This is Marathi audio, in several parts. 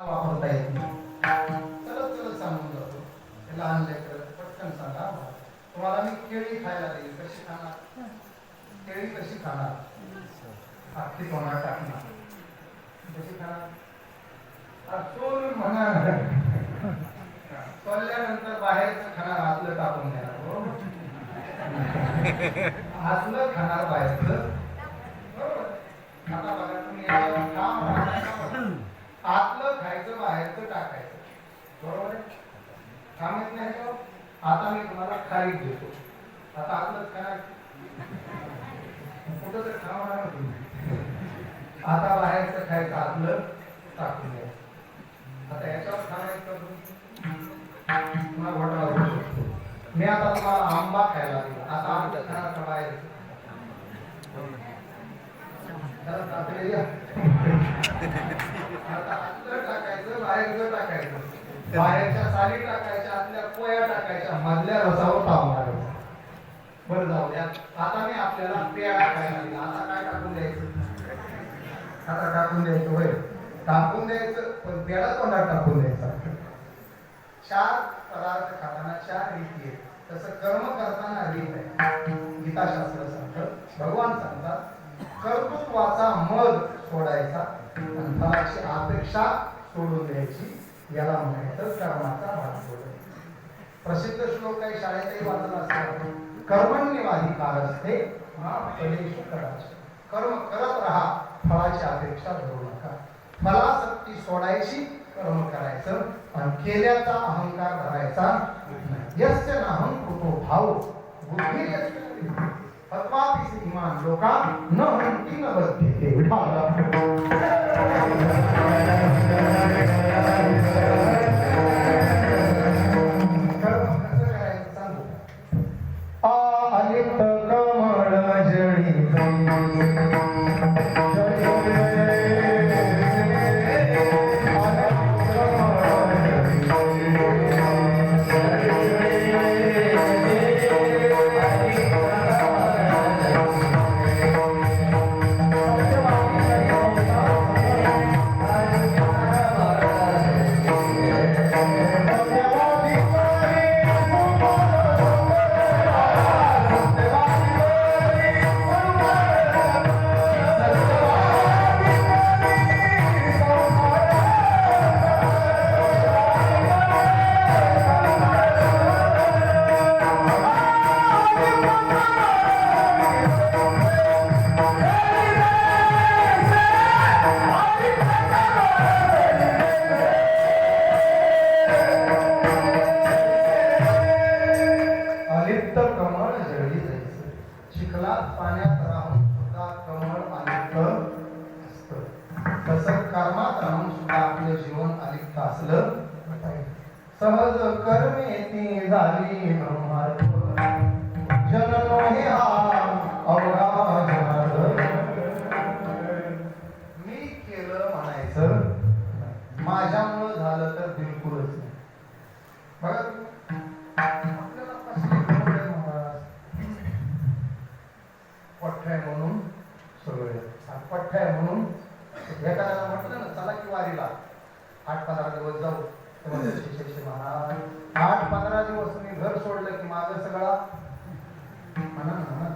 वापरता येत नाही. चलत चलत सांगून जातो. लहान लेकर पटकन सांगा तुम्हाला मी केळी खायला देईल कशी खाणार? केळी कशी खाणार? अख्खी तोंडात टाकणार. कशी खाणार? म्हणणार. सोलल्यानंतर बाहेरचं खाणार आतलं टाकून देणार बरोबर आतलं खाणार बाहेरचं. काम येत नाही का? आता मी तुम्हाला खारीक देतो. आता आपलंच काय? कुठं तर खावणार तुम्ही. आता बाहेरचं खायचं आपलं टाकून द्यायचं आता याच्यावर खाण्याचं पुन्हा घोटाळा होऊ शकतो मी आता तुम्हाला आंबा खायला दिला. आता आतलं खाणार बाहेर? आता आतलं टाकायचं बाहेरचं टाकायचं. बाहेरच्या साली टाकायच्या आतल्या पोया टाकायच्या मधल्या रसावर ताव बरं जाऊ द्या. आता मी आपल्याला पेया टाकायला दिला. आता काय टाकून द्यायचं? आता टाकून द्यायचं होय. टाकून द्यायचं पण पेडा तोंडात टाकून द्यायचा. चार पदार्थ खाताना चार रीती आहेत. तसं कर्म करताना रीत आहे. गीताशास्त्र सांगत भगवान सांगतात कर्तृत्वाचा मध सोडायचा आणि अपेक्षा सोडून द्यायची. याला म्हणायचं कर्माचा भाग सोडणे प्रसिद्ध श्लोक काही शाळेतही वाचला असतात कर्मण्यवाधिकार असते मा फलेषु कदाचित. कर्म करत राहा फळाची अपेक्षा धरू नका. फलासक्ती सोडायची कर्म करायचं आणि केल्याचा अहंकार करायचा यस्य नाहं कृतो भाव बुद्धिर्यस्य न तत्वापि इमान लोका न हंती न बद्धते कर्म चिखलात पाण्यात राहून सुद्धा कमळ अलिप्त असतं. तसं कर्मात राहून सुद्धा आपलं जीवन अलिप्त असलं सहज कर्मे ती झाली ब्रह्मार्पण. जन्म हे हा अवघा मी केलं म्हणायचं माझ्यामुळं झालं तर बिलकुलच नाही. पठ्ठ आहे म्हणून एखाद्याला म्हटलं ना चला की वारीला. आठ पंधरा दिवस जाऊ. महाराज आठ पंधरा दिवस मी घर सोडलं की माझं सगळा. म्हणा म्हणा.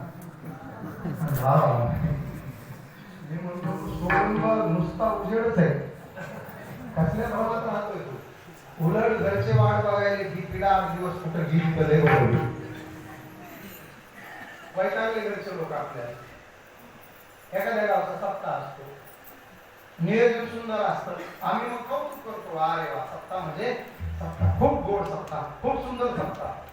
मी म्हणतो "तू सोडून नुसता उजेडच आहे. कसल्या भावात राहतोय तू? उलट घरचे वाट बघायला ही पिढा आठ दिवस कुठं गेली कधी वैतागले घरचे लोक आपल्याला. एखाद्या गावचा सप्ताह असतो. नियोजन सुंदर असतं. आम्ही मग कौतुक करतो अरे वा सप्ताह म्हणजे सप्ताह. खूप गोड सप्ताह. खूप सुंदर सप्ताह.